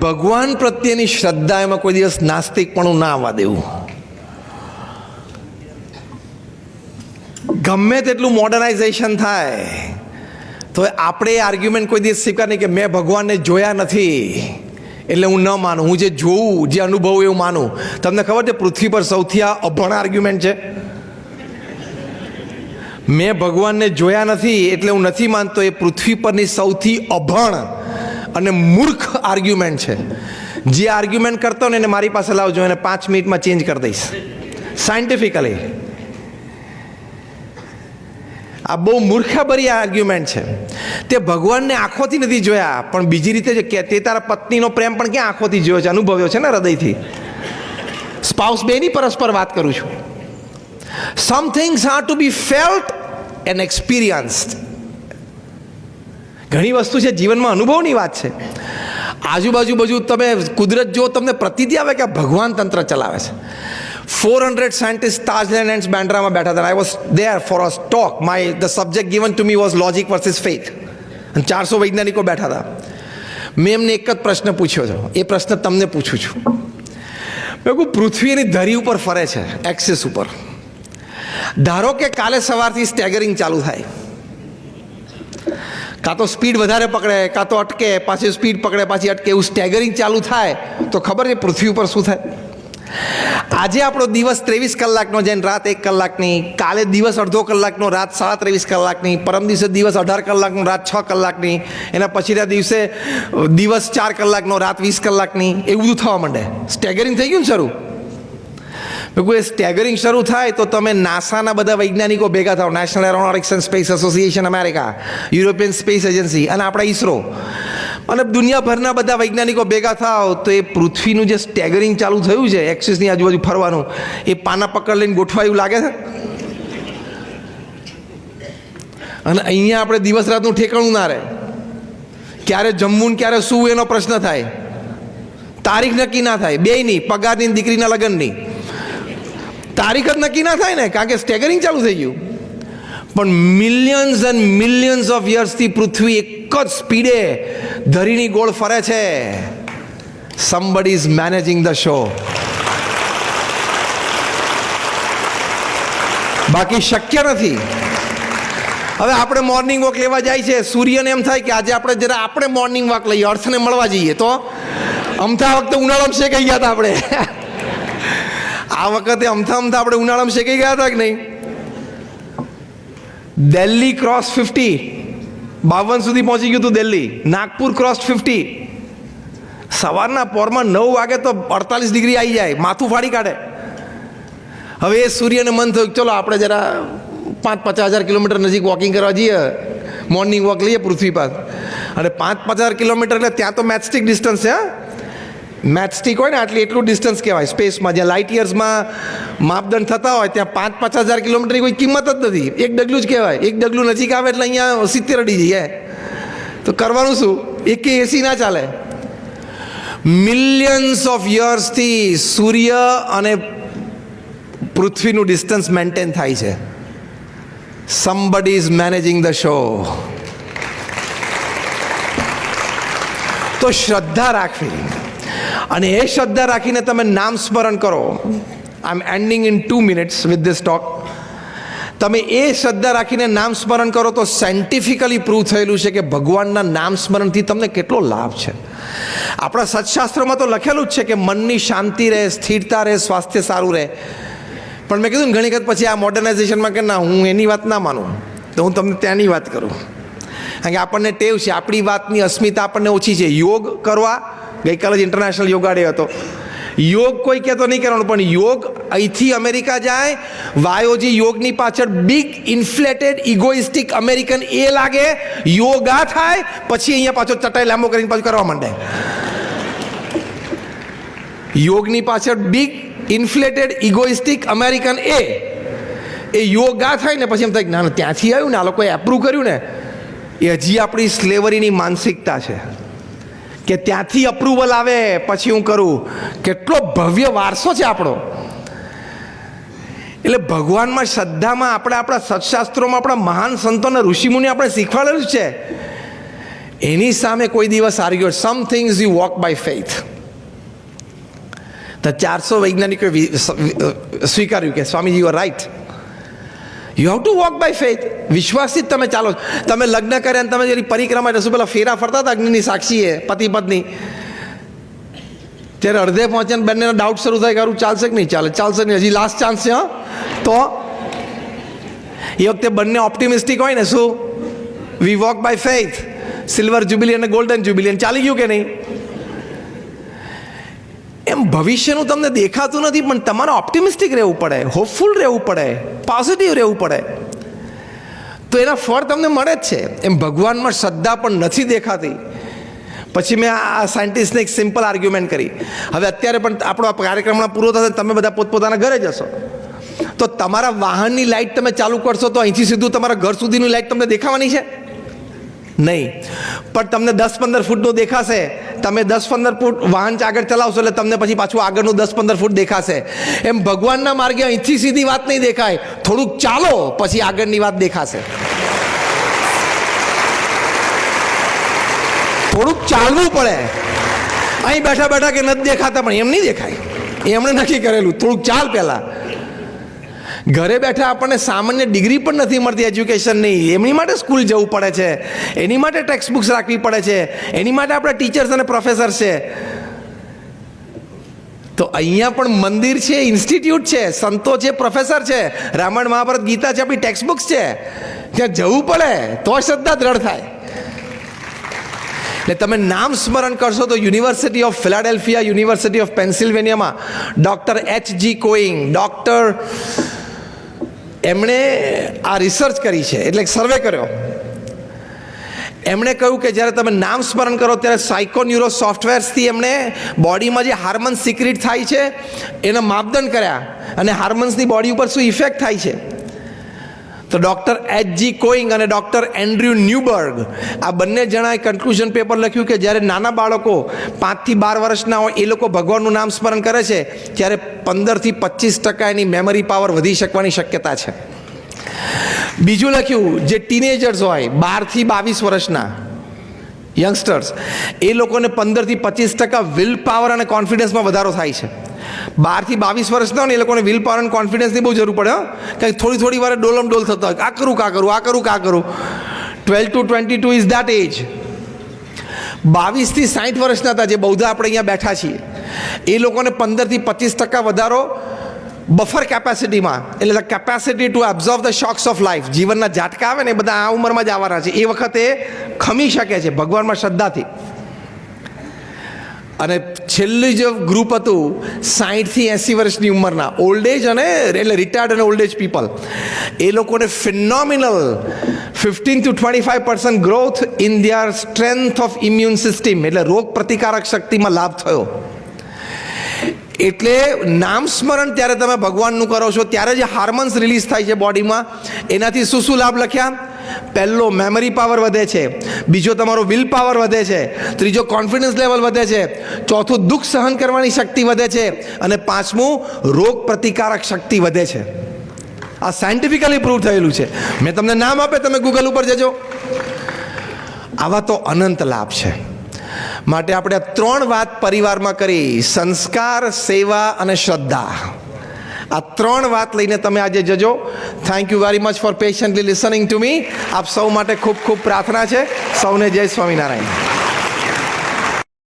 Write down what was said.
ભગવાન પ્રત્યેની શ્રદ્ધા એમાં કોઈ દિવસ નાસ્તિકપણું ના આવવા દેવું. ગમે તેટલું મોડર્નાઇઝેશન થાય, તો આપણે એ આર્ગ્યુમેન્ટ કોઈ દિવસ સ્વીકાર નહીં કે મેં ભગવાનને જોયા નથી. એટલે હું ન માનું, હું જે જોઉં, જે અનુભવું એવું માનું. તમને ખબર છે પૃથ્વી પર સૌથી આ અભણ આર્ગ્યુમેન્ટ છે? મેં ભગવાનને જોયા નથી, એટલે હું નથી માનતો, એ પૃથ્વી પરની સૌથી અભણ અને મૂર્ખ આર્ગ્યુમેન્ટ છે. જે આર્ગ્યુમેન્ટ કરતો ને એને મારી પાસે લાવજો, એને પાંચ મિનિટમાં ચેન્જ કરી દઈશ. સાયન્ટિફિકલી આ બહુ મૂર્ખાભરી આર્ગ્યુમેન્ટ છે. તે ભગવાનને આંખોથી નથી જોયા, પણ બીજી રીતે જે તે તારા પત્નીનો પ્રેમ પણ ક્યાં આંખોથી જોયો છે? અનુભવ્યો છે ને હૃદયથી? સ્પાઉસ બેની પરસ્પર વાત કરું છું. Some things are to be felt and experienced ઘણી વસ્તુ છે, જીવનમાં અનુભવની વાત છે. આજુબાજુ બાજુ તમે કુદરત જો તમને પ્રતિતિ આવે કે ભગવાન તંત્ર ચલાવે છે. ફોર હંડ્રેડ સાયન્ટિસ્ટ તાજલેન્ડ એન્ડ બેન્ડ્રામાં બેઠા હતા. I was there for a stock my the subject given to me was logic versus faith અને ચારસો વૈજ્ઞાનિકો બેઠા હતા. મેં એમને એક જ પ્રશ્ન પૂછ્યો હતો એ પ્રશ્ન તમને પૂછું છું. મેં કહું પૃથ્વી એની ધરી ઉપર ફરે છે એક્સિસ ઉપર. ધારો કે કાલે સવારથી સ્ટેગરિંગ ચાલુ થાય. કાં તો સ્પીડ વધારે પકડે, કાં તો અટકે, પાછી સ્પીડ પકડે, પાછી અટકે, એવું સ્ટેગરિંગ ચાલુ થાય, તો ખબર છે પૃથ્વી ઉપર શું થાય? આજે આપણો દિવસ ત્રેવીસ કલાકનો જેને રાત એક કલાકની, કાલે દિવસ અડધો કલાકનો, રાત સાડા ત્રેવીસ કલાકની, પરમ દિવસે દિવસ અઢાર કલાકનો, રાત છ કલાકની, એના પછીના દિવસે દિવસ ચાર કલાકનો, રાત વીસ કલાકની, એવું બધું થવા માંડે. સ્ટેગરિંગ થઈ ગયું ને શરૂ? એ સ્ટેગરિંગ શરૂ થાય તો તમે નાસાના બધા વૈજ્ઞાનિકો ભેગા થાવ National Aeronautics and Space Association America European Space Agency અને આપણા ઇસરો અને દુનિયાભરના બધા વૈજ્ઞાનિકો ભેગા થાવ તો એ પૃથ્વીનું જે સ્ટેગરિંગ ચાલુ થયું છે એક્સિસની આજુબાજુ ફરવાનું, એ પાના પકડ લઈને ગોઠવાયું લાગે છે? અને અહીંયા આપણે દિવસ રાતનું ઠેકાણું ના રહે. ક્યારે જમવું ક્યારે સૂવું એનો પ્રશ્ન થાય. તારીખ નક્કી ના થાય. બે નહીં, પગારની દીકરીના લગ્નની. તારીખ જ નક્કી ના થાય ને, કારણ કે સ્ટેગરિંગ ચાલુ થઈ ગયું. પણ મિલિયન્સ એન્ડ મિલિયન્સ ઓફ યર્સથી પૃથ્વી એક જ સ્પીડે ધરીની ગોળ ફરે છે. Somebody is managing the show બાકી શક્ય નથી. હવે આપણે મોર્નિંગ વોક લેવા જાય છે. સૂર્યને એમ થાય કે આજે આપણે જરા આપણે મોર્નિંગ વોક લઈએ, અર્થને મળવા જઈએ તો અમથા વખતે ઉનાળામાં શેકાઈ ગયા હતા આપણે. આ વખતે અમથા અમથા આપણે ઉનાળામાં શેકાઈ ગયા હતા કે નહીં? દિલ્હી ક્રોસ ફિફ્ટી બાવન સુધી પહોંચી ગયું હતું દિલ્હી. નાગપુર ક્રોસ ફિફ્ટી સવારના પોરમાં નવ વાગે તો અડતાલીસ ડિગ્રી આવી જાય. માથું ફાડી કાઢે. હવે એ સૂર્યને મન થયું ચલો આપણે જરા પાંચ પચાસ હજાર કિલોમીટર નજીક વોકિંગ કરવા જઈએ. મોર્નિંગ વોક લઈએ પૃથ્વી પર. અને પાંચ પચાસ કિલોમીટર એટલે ત્યાં તો મેચસ્ટિક ડિસ્ટન્સ છે, હા? મેચસ્ટિક હોય ને, આટલી એટલું ડિસ્ટન્સ કહેવાય. સ્પેસમાં જ્યાં લાઇટ યર્સમાં માપદંડ થતા હોય, ત્યાં પાંચ પચાસ હજાર કિલોમીટરની કોઈ કિંમત જ નથી. એક ડગલું જ કહેવાય. એક ડગલું નજીક આવે એટલે અહીંયા સિત્તેર અડી જઈએ. તો કરવાનું શું? એક એસી ના ચાલે. મિલિયન્સ ઓફ યર્સથી સૂર્ય અને પૃથ્વીનું ડિસ્ટન્સ મેન્ટેન થાય છે. Somebody is managing the show તો શ્રદ્ધા રાખવી. અને એ શ્રદ્ધા રાખીને તમે નામ સ્મરણ કરો. I am ending in two minutes with this talk તમે એ શ્રદ્ધા રાખીને નામ સ્મરણ કરો તો સાયન્ટિફિકલી પ્રૂવ થયેલું છે કે ભગવાનના નામ સ્મરણથી તમને કેટલો લાભ છે. આપણા સત્શાસ્ત્રોમાં તો લખેલું જ છે કે મનની શાંતિ રહે, સ્થિરતા રહે, સ્વાસ્થ્ય સારું રહે. પણ મેં કીધું ને ઘણી વખત પછી આ મોડર્નાઇઝેશનમાં કે ના, હું એની વાત ના માનું. તો હું તમને ત્યાંની વાત કરું. કારણ કે આપણને ટેવ છે, આપણી વાતની અસ્મિતા આપણને ઓછી છે. યોગ કરવા ગઈકાલે જ ઇન્ટરનેશનલ યોગા ડે હતો. યોગ કોઈ કહેતો નહીં કરવાનું પણ યોગ અહીંથી અમેરિકા જાય વાયોજી યોગની પાછળ બિગ ઇન્ફ્લેટેડ ઇગોઇસ્ટિક અમેરિકન એ લાગે યોગા થાય પછી અહીંયા પાછો ચટાઈ લાંબો કરીને પાછું કરવા માંડે. યોગની પાછળ બિગ ઇન્ફ્લેટેડ ઇગોઇસ્ટિક અમેરિકન એ એ યોગા થાય ને પછી એમ થાય ના, ત્યાંથી આવ્યું ને આ લોકોએ એપ્રૂવ કર્યું ને એ હજી આપણી સ્લેવરીની માનસિકતા છે. કે ત્યાંથી અપ્રુવલ આવે, પછી હું કરું. કેટલો ભવ્ય વારસો છે આપણો. એટલે ભગવાનમાં શ્રદ્ધામાં આપણે આપણા સત્શાસ્ત્રોમાં આપણા મહાન સંતોને ઋષિમુનિ આપણે શીખવાડેલું છે. એની સામે કોઈ દિવસ argued some things you walk by faith તો ચારસો વૈજ્ઞાનિકોએ સ્વીકાર્યું કે Swamiji you are right you have to walk by faith વિશ્વાસથી જ તમે ચાલો. તમે લગ્ન કર્યા અને તમે જેની પરિક્રમા જશો પેલા ફેરા ફરતા હતા, અગ્નિની સાક્ષીએ પતિ પત્ની. ત્યારે અડધે પહોંચ્યા ને બંનેનો ડાઉટ શરૂ થાય કે અરું ચાલશે કે નહીં? ચાલે. ચાલશે નહીં. હજી લાસ્ટ ચાન્સ છે, હા. તો એ વખતે બંને ઓપ્ટિમિસ્ટિક હોય ને, શું? We walk by faith silver jubilee અને ગોલ્ડન જ્યુબિલી ચાલી ગયું કે નહીં? ભવિષ્યનું તમને દેખાતું નથી, પણ તમારે ઓપ્ટિમિસ્ટિક રહેવું પડે હોપફુલ રહેવું પડે પોઝિટિવ રહેવું પડે. તો એના ફળ તમને મળે જ છે. એમ ભગવાનમાં શ્રદ્ધા પણ નથી દેખાતી. પછી મેં આ સાયન્ટિસ્ટને એક સિમ્પલ આર્ગ્યુમેન્ટ કરી. હવે અત્યારે પણ આપણો આ કાર્યક્રમ પૂરો થશે તમે બધા પોતપોતાના ઘરે જશો તો તમારા વાહનની લાઇટ તમે ચાલુ કરશો તો અહીંથી સીધું તમારા ઘર સુધીની લાઇટ તમને દેખાવાની છે? નહીં. પણ તમને દસ પંદર ફૂટનું દેખાશે. તમે દસ પંદર ફૂટ વાહન આગળ ચલાવશો એટલે તમને પછી પાછું આગળનું દસ પંદર ફૂટ દેખાશે. એમ ભગવાનના માર્ગે અહીંથી સીધી વાત નહીં દેખાય. થોડુંક ચાલો, પછી આગળની વાત દેખાશે. થોડુંક ચાલવું પડે. અહીં બેઠા બેઠા કે નથી દેખાતા, પણ એમ નહીં દેખાય. એમણે નક્કી કરેલું. થોડુંક ચાલ પહેલાં. ઘરે બેઠા આપણને સામાન્ય ડિગ્રી પણ નથી મળતી એજ્યુકેશનની એમની માટે સ્કૂલ જવું પડે છે. એની માટે ટેક્સ્ટ બુક્સ રાખવી પડે છે. એની માટે આપણા ટીચર્સ અને પ્રોફેસર છે. તો અહીંયા પણ મંદિર છે, ઇન્સ્ટિટ્યૂટ છે, સંતો છે, પ્રોફેસર છે, રામાયણ, મહાભારત, ગીતા છે, આપણી ટેક્સ્ટ બુક્સ છે. ત્યાં જવું પડે, તો શ્રદ્ધા દ્રઢ થાય. એટલે તમે નામ સ્મરણ કરશો તો university of Philadelphia, university of પેન્સિલ્વેનિયામાં doctor H G Koenig, doctor એમણે આ રિસર્ચ કરી છે, એટલે સર્વે કર્યો. એમણે કહ્યું કે જ્યારે તમે નામ સ્મરણ કરો ત્યારે સાયકોન્યુરો સોફ્ટવેર્સથી એમણે બોડીમાં જે હાર્મોન્સ સિક્રિટ થાય છે, એના માપદંડ કર્યા. અને હાર્મોન્સની બોડી ઉપર શું ઇફેક્ટ થાય છે? તો ડૉક્ટર એચ જી કોઈંગ અને ડૉક્ટર એન્ડ્રુ ન્યુબર્ગ આ બંને જણાએ કન્ક્લુઝન પેપર લખ્યું કે જ્યારે નાના બાળકો પાંચથી બાર વર્ષના હોય, એ લોકો ભગવાનનું નામ સ્મરણ કરે છે, ત્યારે પંદરથી પચીસ ટકા એની મેમરી પાવર વધી શકવાની શક્યતા છે. બીજું લખ્યું, જે ટીનેજર્સ હોય, બારથી બાવીસ વર્ષના યંગસ્ટર્સ એ લોકોને પંદરથી પચીસ ટકા વિલ પાવર અને કોન્ફિડન્સમાં વધારો થાય છે. બારથી બાવીસ વર્ષના હોય ને એ લોકોને વિલ પાવર અને કોન્ફિડન્સની બહુ જરૂર પડે કંઈક થોડી થોડી વારે ડોલમ ડોલ થતા હોય. આ કરું, કા કરું, આ કરું, કા કરું. Twelve to twenty two is that age બાવીસથી સાઠ વર્ષના હતા જે બૌદ્ધ આપણે અહીંયા બેઠા છીએ. એ લોકોને પંદરથી પચીસ ટકા વધારો બફર કેપેસિટીમાં એટલે capacity to absorb the shocks of life જીવનના ઝાટકા આવે ને એ બધા આ ઉંમરમાં જ આવવાના છે. એ વખતે ખમી શકે છે ભગવાનમાં શ્રદ્ધાથી. અને છેલ્લું જે ગ્રુપ હતું સાઠથી એંસી વર્ષની ઉંમરના. ઓલ્ડ એજ અને એટલે રિટાયર્ડ અને ઓલ્ડ એજ પીપલ એ લોકોને phenomenal fifteen to twenty five percent growth in their strength of immune system એટલે રોગ પ્રતિકારક શક્તિમાં લાભ થયો. એટલે નામ સ્મરણ ત્યારે તમે ભગવાનનું કરો છો, ત્યારે જે હાર્મોન્સ રિલીઝ થાય છે બોડીમાં એનાથી શું શું લાભ લખ્યા? પહેલો મેમરી પાવર વધે છે. બીજો તમારો વિલ પાવર વધે છે. ત્રીજો કોન્ફિડન્સ લેવલ વધે છે. ચોથું દુઃખ સહન કરવાની શક્તિ વધે છે. અને પાંચમું રોગ પ્રતિકારક શક્તિ વધે છે. આ સાયન્ટિફિકલી પ્રૂવ થયેલું છે. મેં તમને નામ આપે, તમે ગૂગલ ઉપર જજો. આવા તો અનંત લાભ છે. માટે આપણે ત્રણ વાત પરિવારમાં કરી. સંસ્કાર, સેવા અને શ્રદ્ધા. આ ત્રણ વાત લઈને તમે આજે જજો. Thank you very much for patiently listening to me આપ સૌ માટે ખૂબ ખૂબ પ્રાર્થના છે. સૌને જય સ્વામિનારાયણ.